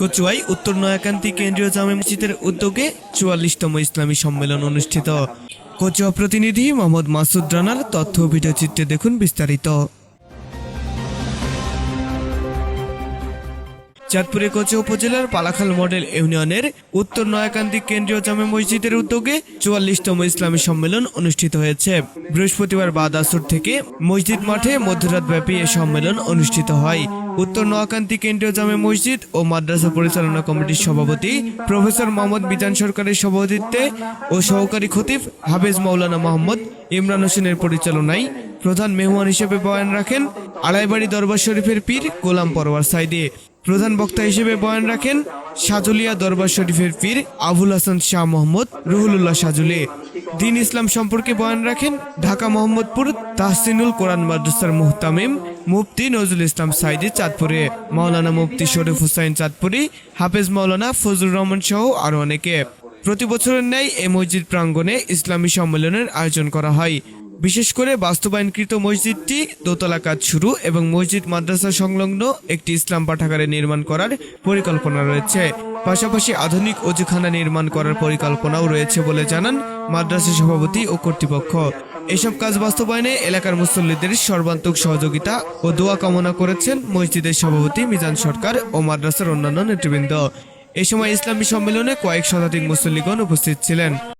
কচুয়াই, উত্তর নয়াকান্তি কেন্দ্রীয় জামে মসজিদের উদ্যোগে চুয়াল্লিশতম ইসলামী সম্মেলন অনুষ্ঠিত। কচুয়া প্রতিনিধি মোহাম্মদ মাসুদ রানার তথ্য ভিডিওচিত্রে ভিডিও চিত্রে দেখুন বিস্তারিত। চাঁদপুরে কোচে উপজেলার পালাখাল মডেল ইউনিয়নের উত্তর নয়াকান্দি কেন্দ্রীয় জামে মসজিদের উদ্যোগে চুয়াল্লিশতম ইসলামী সম্মেলন অনুষ্ঠিত হয়েছে। বৃহস্পতিবার বাদ আসর থেকে মসজিদ মাঠে মধ্যরাত ব্যাপী এ সম্মেলন অনুষ্ঠিত হয়। উত্তর নোয়াকান্তি কেন্দ্রীয় জামে মসজিদ ও মাদ্রাসা পরিচালনা কমিটির সভাপতি প্রফেসর মোহাম্মদ বিধান সরকারের সভাপতিত্বে ও সহকারী খতিব হাফেজ মাওলানা মোহাম্মদ ইমরান হোসেনের পরিচালনায় প্রধান মেহমান হিসেবে বয়ান রাখেন আড়াইবাড়ি দরবার শরীফের পীর গোলাম পরওয়ার সাইদে। প্রধান বক্তা হিসেবে বয়ান রাখেন সাজুলিয়া দরবার শরীফের পীর আবুল হাসান শাহ মোহাম্মদ রুহুলুল্লাহ সাজুলি দিন ইসলাম সম্পর্কে বয়ান রাখেন ঢাকা মোহাম্মদপুর তাহসিনুল কোরআন মাদ্রাসার মুহতামিম মুফতি নজরুল ইসলাম সাইদি চাঁদপুরে, মাওলানা মুফতি শরীফ হুসাইন চাঁদপুরি, হাফেজ মাওলানা ফজলুর রহমান সহ আরও অনেকে। প্রতি বছরের ন্যায় এই মসজিদ প্রাঙ্গণে ইসলামী সম্মেলনের আয়োজন করা হয়। বিশেষ করে বাস্তবায়নকৃত মসজিদটি দোতলা কাজ শুরু এবং মসজিদ মাদ্রাসা সংলগ্ন একটি ইসলাম পাঠাগারে নির্মাণ করার পরিকল্পনা রয়েছে। পাশাপাশি আধুনিক অজুখানা নির্মাণ করার পরিকল্পনাও রয়েছে বলে জানান মাদ্রাসা সভাপতি ও কর্তৃপক্ষ। এসব কাজ বাস্তবায়নে এলাকার মুসল্লিদের সর্বান্তক সহযোগিতা ও দোয়া কামনা করেছেন মসজিদের সভাপতি মিজান সরকার ও মাদ্রাসার অন্যান্য নেতৃবৃন্দ। এ সময় ইসলামী সম্মেলনে কয়েক শতাধিক মুসল্লিগণ উপস্থিত ছিলেন।